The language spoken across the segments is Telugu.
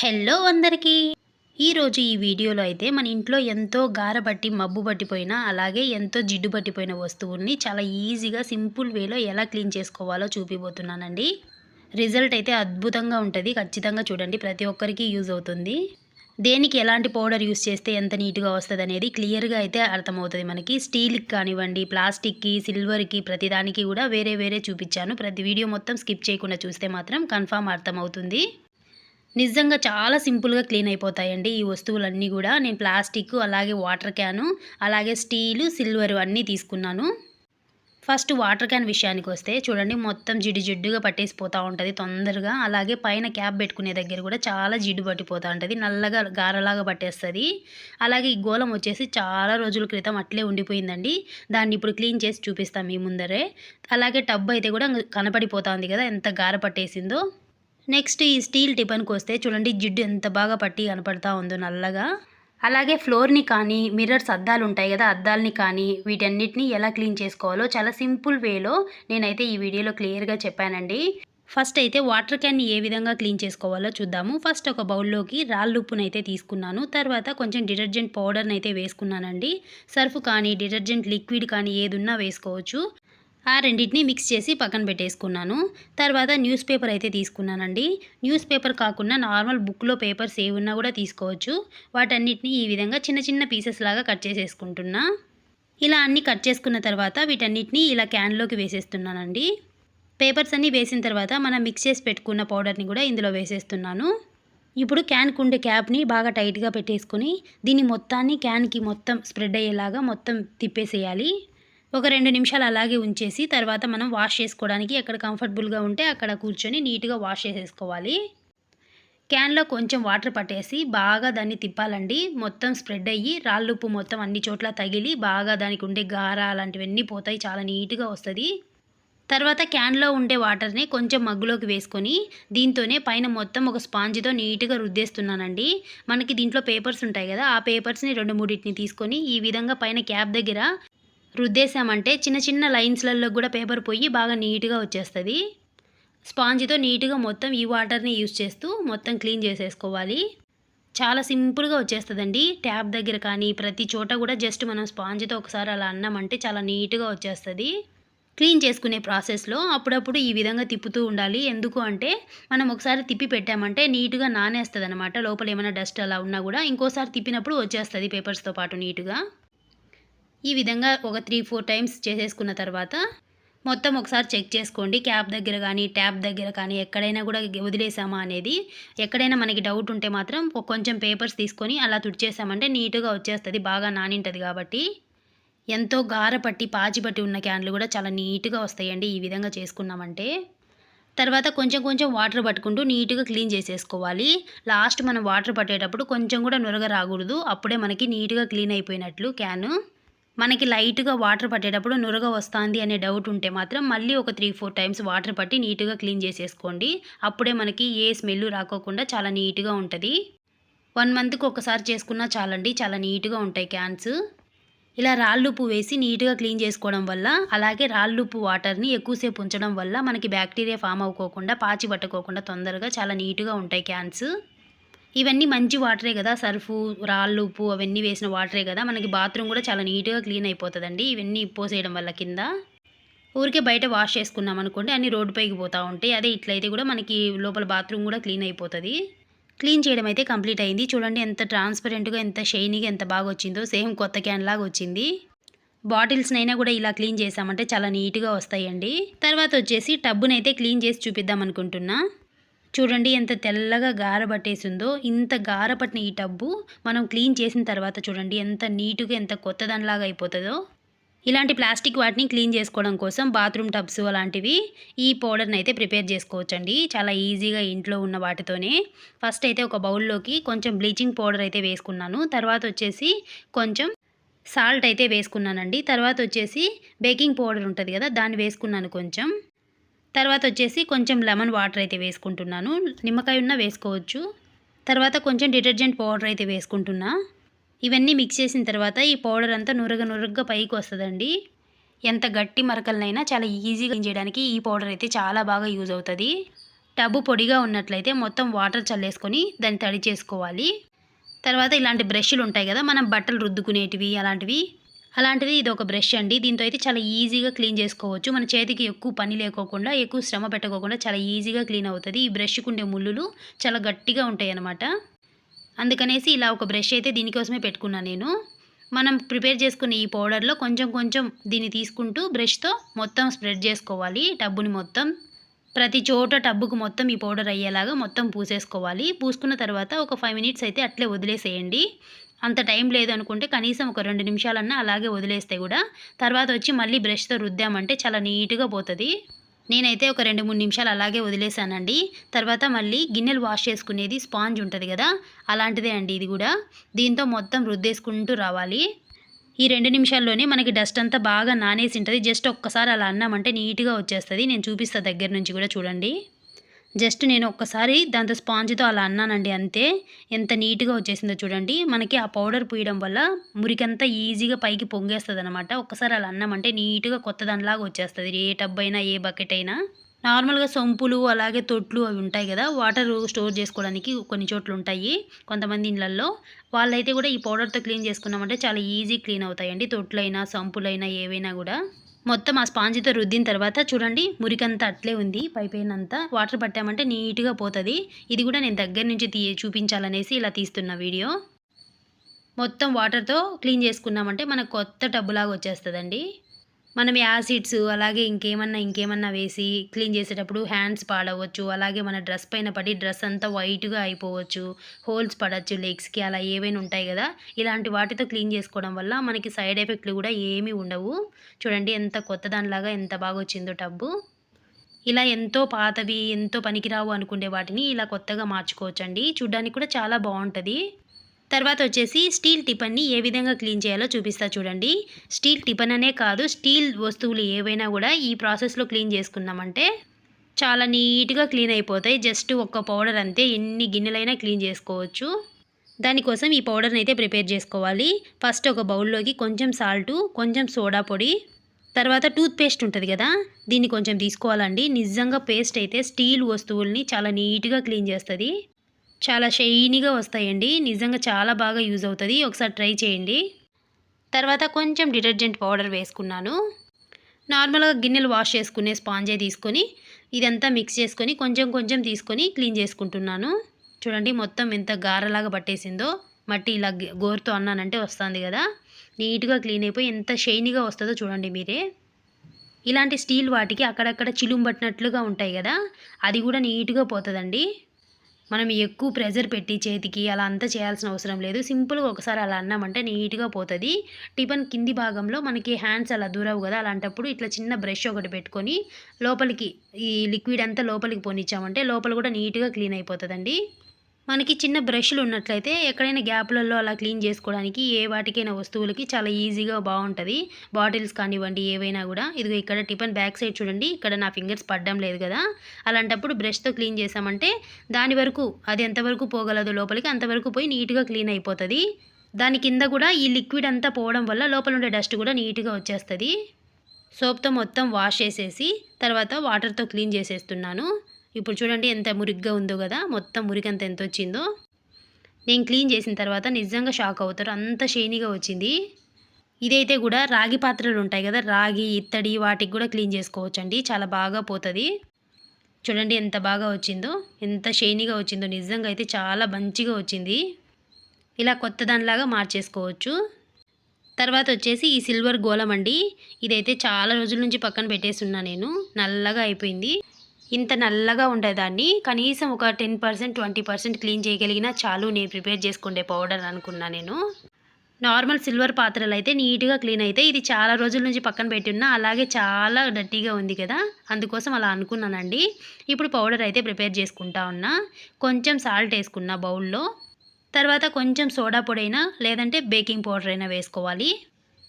హలో అందరికీ. ఈరోజు ఈ వీడియోలో అయితే మన ఇంట్లో ఎంతో గారబట్టి మబ్బు పట్టిపోయిన అలాగే ఎంతో జిడ్డు పట్టిపోయిన వస్తువుల్ని చాలా ఈజీగా సింపుల్ వేలో ఎలా క్లీన్ చేసుకోవాలో చూపిపోతున్నానండి రిజల్ట్ అయితే అద్భుతంగా ఉంటుంది. ఖచ్చితంగా చూడండి ప్రతి ఒక్కరికి యూజ్ అవుతుంది. దేనికి ఎలాంటి పౌడర్ యూస్ చేస్తే ఎంత నీట్గా వస్తుంది అనేది క్లియర్గా అయితే అర్థమవుతుంది మనకి. స్టీల్కి కానివ్వండి ప్లాస్టిక్కి సిల్వర్కి ప్రతిదానికి కూడా వేరే వేరే చూపించాను. ప్రతి వీడియో మొత్తం స్కిప్ చేయకుండా చూస్తే మాత్రం కన్ఫామ్ అర్థమవుతుంది. నిజంగా చాలా సింపుల్గా క్లీన్ అయిపోతాయండి ఈ వస్తువులన్నీ కూడా. నేను ప్లాస్టిక్ అలాగే వాటర్ క్యాను అలాగే స్టీలు సిల్వర్ అన్నీ తీసుకున్నాను. ఫస్ట్ వాటర్ క్యాన్ విషయానికి వస్తే చూడండి మొత్తం జిడ్డు జిడ్డుగా పట్టేసిపోతూ ఉంటుంది తొందరగా. అలాగే పైన క్యాప్ పెట్టుకునే దగ్గర కూడా చాలా జిడ్డు పట్టిపోతూ ఉంటుంది నల్లగా గారలాగా పట్టేస్తుంది. అలాగే ఈ గోళం వచ్చేసి చాలా రోజుల క్రితం అట్లే ఉండిపోయిందండి. దాన్ని ఇప్పుడు క్లీన్ చేసి చూపిస్తాం మీ ముందరే. అలాగే టబ్ అయితే కూడా కనపడిపోతుంది కదా ఎంత గార పట్టేసిందో. నెక్స్ట్ ఈ స్టీల్ టిఫన్కి వస్తే చూడండి జిడ్డు ఎంత బాగా పట్టి కనపడతా ఉందో నల్లగా. అలాగే ఫ్లోర్ని కానీ మిర్రర్స్ అద్దాలు ఉంటాయి కదా అద్దాలని కానీ వీటన్నిటిని ఎలా క్లీన్ చేసుకోవాలో చాలా సింపుల్ వేలో నేనైతే ఈ వీడియోలో క్లియర్గా చెప్పానండి. ఫస్ట్ అయితే వాటర్ క్యాన్ని ఏ విధంగా క్లీన్ చేసుకోవాలో చూద్దాము. ఫస్ట్ ఒక బౌల్లోకి రాళ్ళుప్పును అయితే తీసుకున్నాను. తర్వాత కొంచెం డిటర్జెంట్ పౌడర్ని అయితే వేసుకున్నానండి. సర్ఫ్ కానీ డిటర్జెంట్ లిక్విడ్ కానీ ఏదున్నా వేసుకోవచ్చు. ఆ రెండింటిని మిక్స్ చేసి పక్కన పెట్టేసుకున్నాను. తర్వాత న్యూస్ పేపర్ అయితే తీసుకున్నానండి. న్యూస్ పేపర్ కాకుండా నార్మల్ బుక్లో పేపర్స్ ఏ ఉన్నా కూడా తీసుకోవచ్చు. వాటన్నిటిని ఈ విధంగా చిన్న చిన్న పీసెస్ లాగా కట్ చేసేసుకుంటున్నా. ఇలా అన్నీ కట్ చేసుకున్న తర్వాత వీటన్నిటిని ఇలా క్యాన్లోకి వేసేస్తున్నానండి. పేపర్స్ అన్నీ వేసిన తర్వాత మనం మిక్స్ చేసి పెట్టుకున్న పౌడర్ని కూడా ఇందులో వేసేస్తున్నాను. ఇప్పుడు క్యాన్ కుండే క్యాప్ని బాగా టైట్గా పెట్టేసుకుని దీన్ని మొత్తాన్ని క్యాన్కి మొత్తం స్ప్రెడ్ అయ్యేలాగా మొత్తం తిప్పేసేయాలి. ఒక రెండు నిమిషాలు అలాగే ఉంచేసి తర్వాత మనం వాష్ చేసుకోవడానికి ఎక్కడ కంఫర్టబుల్గా ఉంటే అక్కడ కూర్చొని నీట్గా వాష్ చేసేసుకోవాలి. క్యాన్లో కొంచెం వాటర్ పట్టేసి బాగా దాన్ని తిప్పాలండి. మొత్తం స్ప్రెడ్ అయ్యి రాళ్ళుప్పు మొత్తం అన్ని చోట్ల తగిలి బాగా దానికి ఉండే గార అలాంటివన్నీ పోతాయి. చాలా నీట్గా వస్తుంది. తర్వాత క్యాన్లో ఉండే వాటర్ని కొంచెం మగ్గులోకి వేసుకొని దీంతోనే పైన మొత్తం ఒక స్పాంజ్తో నీట్గా రుద్దేస్తున్నానండి. మనకి దీంట్లో పేపర్స్ ఉంటాయి కదా ఆ పేపర్స్ని రెండు మూడింటిని తీసుకొని ఈ విధంగా పైన క్యాప్ దగ్గర రుద్దేశామంటే చిన్న చిన్న లైన్స్లలో కూడా పేపర్ పోయి బాగా నీట్గా వచ్చేస్తుంది. స్పాంజ్తో నీట్గా మొత్తం ఈ వాటర్ని యూస్ చేస్తూ మొత్తం క్లీన్ చేసేసుకోవాలి. చాలా సింపుల్గా వచ్చేస్తుందండి. ట్యాప్ దగ్గర కానీ ప్రతి చోట కూడా జస్ట్ మనం స్పాంజ్తో ఒకసారి అలా అన్నామంటే చాలా నీట్గా వచ్చేస్తుంది. క్లీన్ చేసుకునే ప్రాసెస్లో అప్పుడప్పుడు ఈ విధంగా తిప్పుతూ ఉండాలి. ఎందుకు అంటే మనం ఒకసారి తిప్పి పెట్టామంటే నీట్గా నానేస్తుంది అనమాట లోపల ఏమైనా డస్ట్ అలా ఉన్నా కూడా ఇంకోసారి తిప్పినప్పుడు వచ్చేస్తుంది పేపర్స్తో పాటు నీట్గా. ఈ విధంగా ఒక త్రీ ఫోర్ టైమ్స్ చేసేసుకున్న తర్వాత మొత్తం ఒకసారి చెక్ చేసుకోండి. క్యాప్ దగ్గర కానీ ట్యాప్ దగ్గర కానీ ఎక్కడైనా కూడా వదిలేసామా అనేది. ఎక్కడైనా మనకి డౌట్ ఉంటే మాత్రం కొంచెం పేపర్స్ తీసుకొని అలా తుడిచేసామంటే నీట్గా వచ్చేస్తుంది బాగా నానింటుంది కాబట్టి. ఎంతో గారపట్టి పాచిపట్టి ఉన్న క్యాన్లు కూడా చాలా నీట్గా వస్తాయండి ఈ విధంగా చేసుకున్నామంటే. తర్వాత కొంచెం కొంచెం వాటర్ పట్టుకుంటూ నీట్గా క్లీన్ చేసేసుకోవాలి. లాస్ట్ మనం వాటర్ పట్టేటప్పుడు కొంచెం కూడా నురగ రాకూడదు అప్పుడే మనకి నీట్గా క్లీన్ అయిపోయినట్లు క్యాను. మనకి లైట్గా వాటర్ పట్టేటప్పుడు నురగ వస్తుంది అనే డౌట్ ఉంటే మాత్రం మళ్ళీ ఒక త్రీ ఫోర్ టైమ్స్ వాటర్ పట్టి నీట్గా క్లీన్ చేసేసుకోండి. అప్పుడే మనకి ఏ స్మెల్ రాకోకుండా చాలా నీట్గా ఉంటుంది. వన్ మంత్కి ఒకసారి చేసుకున్నా చాలండి చాలా నీట్గా ఉంటాయి క్యాన్స్. ఇలా రాళ్ళుప్పు వేసి నీట్గా క్లీన్ చేసుకోవడం వల్ల అలాగే రాళ్ళుప్పు వాటర్ని ఎక్కువసేపు ఉంచడం వల్ల మనకి బ్యాక్టీరియా ఫామ్ అవ్వకోకుండా పాచి పట్టుకోకుండా తొందరగా చాలా నీట్గా ఉంటాయి క్యాన్స్. ఇవన్నీ మంచి వాటరే కదా సర్ఫు రాళ్ళు ఉప్పు అవన్నీ వేసిన వాటరే కదా. మనకి బాత్రూమ్ కూడా చాలా నీట్గా క్లీన్ అయిపోతుందండి. ఇవన్నీ పోసేయడం వల్ల కింద. ఊరికే బయట వాష్ చేసుకున్నాం అనుకోండి అన్ని రోడ్డు పైకి పోతూ ఉంటాయి. అదే ఇట్లయితే కూడా మనకి లోపల బాత్రూమ్ కూడా క్లీన్ అయిపోతుంది. క్లీన్ చేయడం అయితే కంప్లీట్ అయింది. చూడండి ఎంత ట్రాన్స్పరెంట్గా ఎంత షైనీగా ఎంత బాగా వచ్చిందో. సేమ్ కొత్త క్యాన్ లాగా వచ్చింది. బాటిల్స్నైనా కూడా ఇలా క్లీన్ చేసామంటే చాలా నీట్గా వస్తాయండి. తర్వాత వచ్చేసి టబ్బునైతే క్లీన్ చేసి చూపిద్దాం అనుకుంటున్నా. చూడండి ఎంత తెల్లగా గార పట్టేసిందో ఇంత గార పట్టిన ఈ టబ్బు మనం క్లీన్ చేసిన తర్వాత చూడండి ఎంత నీట్గా ఎంత కొత్తదానిలాగా అయిపోతుందో. ఇలాంటి ప్లాస్టిక్ వాటిని క్లీన్ చేసుకోవడం కోసం బాత్రూమ్ టబ్స్ అలాంటివి ఈ పౌడర్ని అయితే ప్రిపేర్ చేసుకోవచ్చండి. చాలా ఈజీగా ఇంట్లో ఉన్న వాటితోనే. ఫస్ట్ అయితే ఒక బౌల్లోకి కొంచెం బ్లీచింగ్ పౌడర్ అయితే వేసుకున్నాను. తర్వాత వచ్చేసి కొంచెం సాల్ట్ అయితే వేసుకున్నానండి. తర్వాత వచ్చేసి బేకింగ్ పౌడర్ ఉంటుంది కదా దాన్ని వేసుకున్నాను కొంచెం. తర్వాత వచ్చేసి కొంచెం లెమన్ వాటర్ అయితే వేసుకుంటున్నాను. నిమ్మకాయ ఉన్న వేసుకోవచ్చు. తర్వాత కొంచెం డిటర్జెంట్ పౌడర్ అయితే వేసుకుంటున్నా. ఇవన్నీ మిక్స్ చేసిన తర్వాత ఈ పౌడర్ అంతా నురగ నురగగా పైకి వస్తుందండి. ఎంత గట్టి మరకలనైనా చాలా ఈజీగా చేయడానికి ఈ పౌడర్ అయితే చాలా బాగా యూజ్ అవుతుంది. టబ్బు పొడిగా ఉన్నట్లయితే మొత్తం వాటర్ చల్లేసుకొని దాన్ని తడి చేసుకోవాలి. తర్వాత ఇలాంటి బ్రష్లు ఉంటాయి కదా మనం బట్టలు రుద్దుకునేటివి అలాంటివి అలాంటిది ఇది ఒక బ్రష్ అండి. దీంతో అయితే చాలా ఈజీగా క్లీన్ చేసుకోవచ్చు. మన చేతికి ఎక్కువ పని లేకోకుండా ఎక్కువ శ్రమ పెట్టకోకుండా చాలా ఈజీగా క్లీన్ అవుతుంది. ఈ బ్రష్కు ఉండే ముళ్ళులు చాలా గట్టిగా ఉంటాయి అన్నమాట. అందుకనేసి ఇలా ఒక బ్రష్ అయితే దీనికోసమే పెట్టుకున్నాను నేను. మనం ప్రిపేర్ చేసుకున్న ఈ పౌడర్లో కొంచెం కొంచెం దీన్ని తీసుకుంటూ బ్రష్తో మొత్తం స్ప్రెడ్ చేసుకోవాలి. టబ్బుని మొత్తం ప్రతి చోట టబ్బుకు మొత్తం ఈ పౌడర్ అయ్యేలాగా మొత్తం పూసేసుకోవాలి. పూసుకున్న తర్వాత ఒక ఫైవ్ మినిట్స్ అయితే అట్లే వదిలేసేయండి. అంత టైం లేదు అనుకుంటే కనీసం ఒక రెండు నిమిషాలన్నా అలాగే వదిలేస్తే కూడా తర్వాత వచ్చి మళ్ళీ బ్రష్తో రుద్దామంటే చాలా నీట్గా పోతుంది. నేనైతే ఒక రెండు మూడు నిమిషాలు అలాగే వదిలేసానండి. తర్వాత మళ్ళీ గిన్నెలు వాష్ చేసుకునేది స్పాంజ్ ఉంటుంది కదా అలాంటిదే అండి ఇది కూడా. దీంతో మొత్తం రుద్దేసుకుంటూ రావాలి. ఈ రెండు నిమిషాల్లోనే మనకి డస్ట్ అంతా బాగా నానేసి ఉంటుంది. జస్ట్ ఒక్కసారి అలా అన్నామంటే నీట్గా వచ్చేస్తుంది. నేను చూపిస్తా దగ్గర నుంచి కూడా చూడండి. జస్ట్ నేను ఒక్కసారి దాంతో స్పాంజ్తో అలా అన్నానండి అంతే. ఎంత నీట్గా వచ్చేసిందో చూడండి. మనకి ఆ పౌడర్ పూయడం వల్ల మురికంతా ఈజీగా పైకి పొంగేస్తుంది అనమాట ఒక్కసారి అలా అన్నామంటే నీట్గా కొత్త దానిలాగా వచ్చేస్తుంది. ఏ టబ్ అయినా ఏ బకెట్ అయినా. నార్మల్గా సొంపులు అలాగే తొట్లు అవి ఉంటాయి కదా వాటర్ స్టోర్ చేసుకోవడానికి కొన్ని చోట్ల ఉంటాయి కొంతమంది ఇళ్ళల్లో. వాళ్ళైతే కూడా ఈ పౌడర్తో క్లీన్ చేసుకున్నామంటే చాలా ఈజీ క్లీన్ అవుతాయండి. తొట్లైనా సంపులైనా ఏవైనా కూడా. మొత్తం ఆ స్పాంజితో రుద్దిన తర్వాత చూడండి మురికంతా అట్లే ఉంది. పైపైనంతా వాటర్ పట్టామంటే నీట్గా పోతుంది. ఇది కూడా నేను దగ్గర నుంచి తీ చూపించాలనేసి ఇలా తీస్తున్న వీడియో. మొత్తం వాటర్తో క్లీన్ చేసుకున్నామంటే మనకు కొత్త టబ్బులాగా వచ్చేస్తుందండి. మనం యాసిడ్స్ అలాగే ఇంకేమన్నా ఇంకేమన్నా వేసి క్లీన్ చేసేటప్పుడు హ్యాండ్స్ పాడవచ్చు. అలాగే మన డ్రెస్ పైన పడి డ్రెస్ అంతా వైట్గా అయిపోవచ్చు. హోల్స్ పడవచ్చు లెగ్స్కి అలా ఏవైనా ఉంటాయి కదా. ఇలాంటి వాటితో క్లీన్ చేసుకోవడం వల్ల మనకి సైడ్ ఎఫెక్ట్లు కూడా ఏమీ ఉండవు. చూడండి ఎంత కొత్త దానిలాగా ఎంత బాగా వచ్చిందో టబ్బు. ఇలా ఎంతో పాతవి ఎంతో పనికిరావు అనుకునే వాటిని ఇలా కొత్తగా మార్చుకోవచ్చండి. చూడ్డానికి కూడా చాలా బాగుంటుంది. తర్వాత వచ్చేసి స్టీల్ టిఫన్ని ఏ విధంగా క్లీన్ చేయాలో చూపిస్తా చూడండి. స్టీల్ టిఫన్ అనే కాదు స్టీల్ వస్తువులు ఏవైనా కూడా ఈ ప్రాసెస్లో క్లీన్ చేసుకున్నామంటే చాలా నీట్గా క్లీన్ అయిపోతాయి. జస్ట్ ఒక్క పౌడర్ అంతే ఎన్ని గిన్నెలైనా క్లీన్ చేసుకోవచ్చు. దానికోసం ఈ పౌడర్ని అయితే ప్రిపేర్ చేసుకోవాలి. ఫస్ట్ ఒక బౌల్లోకి కొంచెం సాల్టు కొంచెం సోడా పొడి తర్వాత టూత్ పేస్ట్ ఉంటుంది కదా దీన్ని కొంచెం తీసుకోవాలండి. నిజంగా పేస్ట్ అయితే స్టీల్ వస్తువుల్ని చాలా నీట్గా క్లీన్ చేస్తుంది. చాలా షైనీగా వస్తాయండి. నిజంగా చాలా బాగా యూజ్ అవుతుంది. ఒకసారి ట్రై చేయండి. తర్వాత కొంచెం డిటర్జెంట్ పౌడర్ వేసుకున్నాను. నార్మల్గా గిన్నెలు వాష్ చేసుకునే స్పాంజే తీసుకొని ఇదంతా మిక్స్ చేసుకొని కొంచెం కొంచెం తీసుకొని క్లీన్ చేసుకుంటున్నాను. చూడండి మొత్తం ఎంత గారలాగా పట్టేసిందో. మట్టి ఇలా గోరుతో అన్నానంటే వస్తుంది కదా. నీట్గా క్లీన్ అయిపోయి ఎంత షైనీగా వస్తుందో చూడండి మీరే. ఇలాంటి స్టీల్ వాటికి అక్కడక్కడ చిలుం పట్టినట్లుగా ఉంటాయి కదా. అది కూడా నీట్గా పోతుందండి. మనం ఎక్కువ ప్రెజర్ పెట్టి చేతికి అలా అంతా చేయాల్సిన అవసరం లేదు. సింపుల్గా ఒకసారి అలా అన్నామంటే నీట్గా పోతుంది. టిఫన్ కింది భాగంలో మనకి హ్యాండ్స్ అలా దూరవు కదా అలాంటప్పుడు ఇట్లా చిన్న బ్రష్ ఒకటి పెట్టుకొని లోపలికి ఈ లిక్విడ్ అంతా లోపలికి పోనిచ్చామంటే లోపల కూడా నీట్గా క్లీన్ అయిపోతుందండి. మనకి చిన్న బ్రష్లు ఉన్నట్లయితే ఎక్కడైనా గ్యాప్లలో అలా క్లీన్ చేసుకోవడానికి ఏ వాటికైనా వస్తువులకి చాలా ఈజీగా బాగుంటుంది. బాటిల్స్ కానివ్వండి ఏవైనా కూడా. ఇదిగో ఇక్కడ టిఫిన్ బ్యాక్ సైడ్ చూడండి. ఇక్కడ నా ఫింగర్స్ పడ్డం లేదు కదా. అలాంటప్పుడు బ్రష్తో క్లీన్ చేసామంటే దాని వరకు అది ఎంతవరకు పోగలదు లోపలికి అంతవరకు పోయి నీట్గా క్లీన్ అయిపోతుంది. దాని కింద కూడా ఈ లిక్విడ్ అంతా పోవడం వల్ల లోపల ఉండే డస్ట్ కూడా నీట్గా వచ్చేస్తుంది. సోప్తో మొత్తం వాష్ చేసేసి తర్వాత వాటర్తో క్లీన్ చేసేస్తున్నాను. ఇప్పుడు చూడండి ఎంత మురిగ్గా ఉందో కదా మొత్తం మురికంత ఎంత వచ్చిందో. నేను క్లీన్ చేసిన తర్వాత నిజంగా షాక్ అవుతారు అంత షైనీగా వచ్చింది. ఇదైతే కూడా రాగి పాత్రలు ఉంటాయి కదా రాగి ఇత్తడి వాటికి కూడా క్లీన్ చేసుకోవచ్చండి చాలా బాగా పోతుంది. చూడండి ఎంత బాగా వచ్చిందో ఎంత షైనీగా వచ్చిందో నిజంగా అయితే చాలా మంచిగా వచ్చింది. ఇలా కొత్త దానిలాగా మార్చేసుకోవచ్చు. తర్వాత వచ్చేసి ఈ సిల్వర్ గోళం అండి ఇదైతే చాలా రోజుల నుంచి పక్కన పెట్టేస్తున్నా నేను నల్లగా అయిపోయింది. ఇంత నల్లగా ఉండేదాన్ని. కనీసం ఒక ten percent twenty percent clean చేయగలిగినా చాలు నేను ప్రిపేర్ చేసుకుండే పౌడర్ అనుకున్నా నేను. నార్మల్ సిల్వర్ పాత్రలు అయితే నీట్గా క్లీన్ అయితే ఇది చాలా రోజుల నుంచి పక్కన పెట్టున్నా. అలాగే చాలా డర్టీగా ఉంది కదా. అందుకోసం అలా అనుకున్నానండి. ఇప్పుడు పౌడర్ అయితే ప్రిపేర్ చేసుకుంటా ఉన్నా. కొంచెం సాల్ట్ వేసుకున్నా బౌల్లో. తర్వాత కొంచెం సోడా పొడి అయినా లేదంటే బేకింగ్ పౌడర్ అయినా వేసుకోవాలి.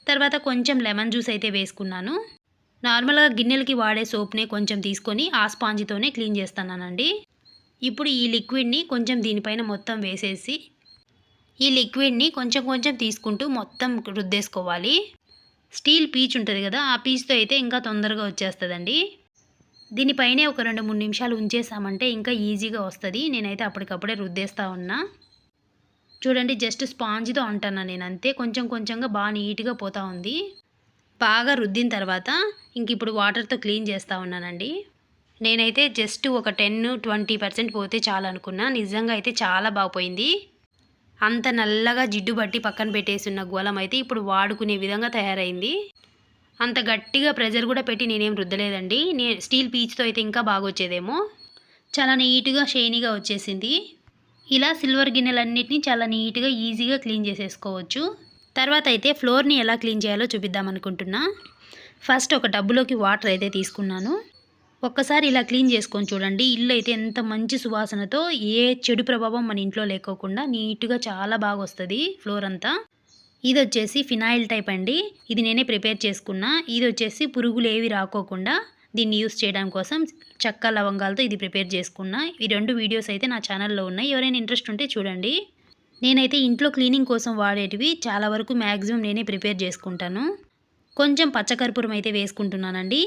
తర్వాత కొంచెం లెమన్ జ్యూస్ అయితే వేసుకున్నాను. నార్మల్గా గిన్నెలకి వాడే సోప్నే కొంచెం తీసుకొని ఆ స్పాంజితోనే క్లీన్ చేస్తున్నానండి ఇప్పుడు ఈ లిక్విడ్ని కొంచెం దీనిపైన మొత్తం వేసేసి ఈ లిక్విడ్ని కొంచెం కొంచెం తీసుకుంటూ మొత్తం రుద్దేసుకోవాలి. స్టీల్ పీచ్ ఉంటుంది కదా ఆ పీచ్తో అయితే ఇంకా తొందరగా వచ్చేస్తుందండి. దీనిపైనే ఒక రెండు మూడు నిమిషాలు ఉంచేసామంటే ఇంకా ఈజీగా వస్తుంది. నేనైతే అప్పటికప్పుడే రుద్దేస్తూ ఉన్నా. చూడండి జస్ట్ స్పాంజ్తో అంటున్నా నేను అంతే కొంచెం కొంచెంగా బాగా నీట్గా పోతా ఉంది. బాగా రుద్దిన తర్వాత ఇంక ఇప్పుడు వాటర్తో క్లీన్ చేస్తూ ఉన్నానండి. నేనైతే జస్ట్ ఒక టెన్ ట్వంటీ పర్సెంట్ పోతే చాలు అనుకున్నా. నిజంగా అయితే చాలా బాగుపోయింది అంత నల్లగా జిడ్డు బట్టి పక్కన పెట్టేసిన గోళం అయితే ఇప్పుడు వాడుకునే విధంగా తయారైంది. అంత గట్టిగా ప్రెజర్ కూడా పెట్టి నేనేం రుద్దలేదండి. నే స్టీల్ పీచ్తో అయితే ఇంకా బాగా వచ్చేదేమో. చాలా నీట్గా షైనీగా వచ్చేసింది. ఇలా సిల్వర్ గిన్నెలన్నిటినీ చాలా నీట్గా ఈజీగా క్లీన్ చేసేసుకోవచ్చు. తర్వాత అయితే ఫ్లోర్ని ఎలా క్లీన్ చేయాలో చూపిద్దాం అనుకుంటున్నా. ఫస్ట్ ఒక డబ్బులోకి వాటర్ అయితే తీసుకున్నాను. ఒక్కసారి ఇలా క్లీన్ చేసుకొని చూడండి. ఇల్లు అయితే ఎంత మంచి సువాసనతో ఏ చెడు ప్రభావం మన ఇంట్లో లేకోకుండా నీట్గా చాలా బాగా వస్తుంది ఫ్లోర్ అంతా. ఇది వచ్చేసి ఫినాయిల్ టైప్ అండి. ఇది నేనే ప్రిపేర్ చేసుకున్నా. ఇది వచ్చేసి పురుగులు ఏవి రాకోకుండా దీన్ని యూస్ చేయడం కోసం చక్క లవంగాలతో ఇది ప్రిపేర్ చేసుకున్నా. ఈ రెండు వీడియోస్ అయితే నా ఛానల్లో ఉన్నాయి. ఎవరైనా ఇంట్రెస్ట్ ఉంటే చూడండి. నేనైతే ఇంట్లో క్లీనింగ్ కోసం వాడేటివి చాలా వరకు మ్యాక్సిమం నేనే ప్రిపేర్ చేసుకుంటాను. కొంచెం పచ్చకర్పూరం అయితే వేసుకుంటున్నానండి.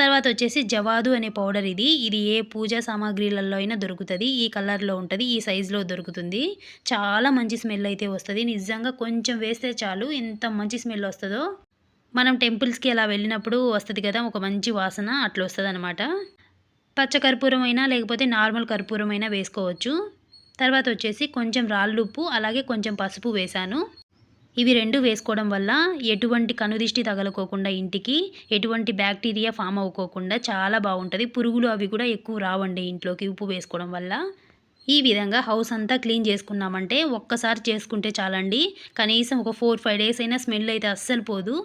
తర్వాత వచ్చేసి జవాదు అనే పౌడర్ ఇది. ఇది ఏ పూజా సామాగ్రిలలో అయినా దొరుకుతుంది. ఈ కలర్లో ఉంటుంది. ఈ సైజులో దొరుకుతుంది. చాలా మంచి స్మెల్ అయితే వస్తుంది. నిజంగా కొంచెం వేస్తే చాలు. ఎంత మంచి స్మెల్ వస్తుందో. మనం టెంపుల్స్కి అలా వెళ్ళినప్పుడు వస్తుంది కదా ఒక మంచి వాసన అట్లా వస్తుంది అనమాట పచ్చకర్పూరం అయినా లేకపోతే నార్మల్ కర్పూరం అయినా వేసుకోవచ్చు. తర్వాత వచ్చేసి కొంచెం రాళ్ళుప్పు అలాగే కొంచెం పసుపు వేశాను. ఇవి రెండు వేసుకోవడం వల్ల ఎటువంటి కనుదిష్టి తగలకోకుండా ఇంటికి ఎటువంటి బ్యాక్టీరియా ఫామ్ అవ్వకోకుండా చాలా బాగుంటుంది. పురుగులు అవి కూడా ఎక్కువ రావండి ఇంట్లోకి ఉప్పు వేసుకోవడం వల్ల. ఈ విధంగా హౌస్ అంతా క్లీన్ చేసుకున్నామంటే ఒక్కసారి చేసుకుంటే చాలండి. కనీసం ఒక ఫోర్ ఫైవ్ డేస్ అయినా స్మెల్ అయితే అస్సలు పోదు.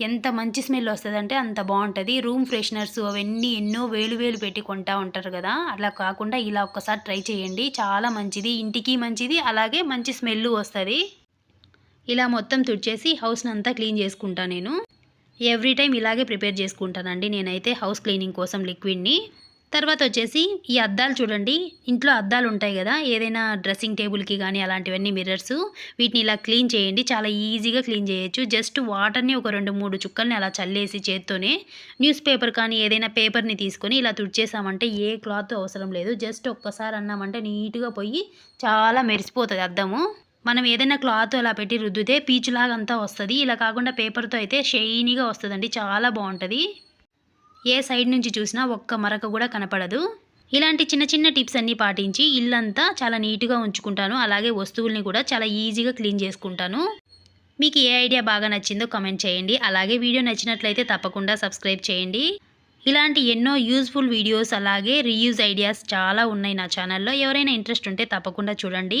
ఎంత మంచి స్మెల్ వస్తుందంటే అంత బాగుంటుంది. రూమ్ ఫ్రెషనర్స్ అవన్నీ ఎన్నో వేలు వేలు పెట్టి కొంటా ఉంటారు కదా. అలా కాకుండా ఇలా ఒక్కసారి ట్రై చేయండి. చాలా మంచిది. ఇంటికి మంచిది. అలాగే మంచి స్మెల్ వస్తుంది. ఇలా మొత్తం తుడిచేసి హౌస్ని అంతా క్లీన్ చేసుకుంటా నేను. ఎవ్రీ టైం ఇలాగే ప్రిపేర్ చేసుకుంటానండి నేనైతే హౌస్ క్లీనింగ్ కోసం లిక్విడ్ని తర్వాత వచ్చేసి ఈ అద్దాలు చూడండి. ఇంట్లో అద్దాలు ఉంటాయి కదా. ఏదైనా డ్రెస్సింగ్ టేబుల్కి కానీ అలాంటివన్నీ మిర్రర్స్ వీటిని ఇలా క్లీన్ చేయండి. చాలా ఈజీగా క్లీన్ చేయొచ్చు. జస్ట్ వాటర్ని ఒక రెండు మూడు చుక్కల్ని అలా చల్లేసి చేత్తోనే న్యూస్ పేపర్ కానీ ఏదైనా పేపర్ని తీసుకొని ఇలా తుడిచేసామంటే ఏ క్లాత్ అవసరం లేదు. జస్ట్ ఒక్కసారి అన్నామంటే నీట్గా పోయి చాలా మెరిసిపోతుంది అద్దము. మనం ఏదైనా క్లాత్ అలా పెట్టి రుద్దితే పీచులాగా అంతా వస్తుంది. ఇలా కాకుండా పేపర్తో అయితే షైనీగా వస్తుందండి. చాలా బాగుంటుంది. ఏ సైడ్ నుంచి చూసినా ఒక్క మరక కూడా కనపడదు. ఇలాంటి చిన్న చిన్న టిప్స్ అన్నీ పాటించి ఇల్లంతా చాలా నీట్గా ఉంచుకుంటాను. అలాగే వస్తువుల్ని కూడా చాలా ఈజీగా క్లీన్ చేసుకుంటాను. మీకు ఏ ఐడియా బాగా నచ్చిందో కమెంట్ చేయండి. అలాగే వీడియో నచ్చినట్లయితే తప్పకుండా సబ్స్క్రైబ్ చేయండి. ఇలాంటి ఎన్నో యూజ్ఫుల్ వీడియోస్ అలాగే రీయూజ్ ఐడియాస్ చాలా ఉన్నాయి నా ఛానల్లో. ఎవరైనా ఇంట్రెస్ట్ ఉంటే తప్పకుండా చూడండి.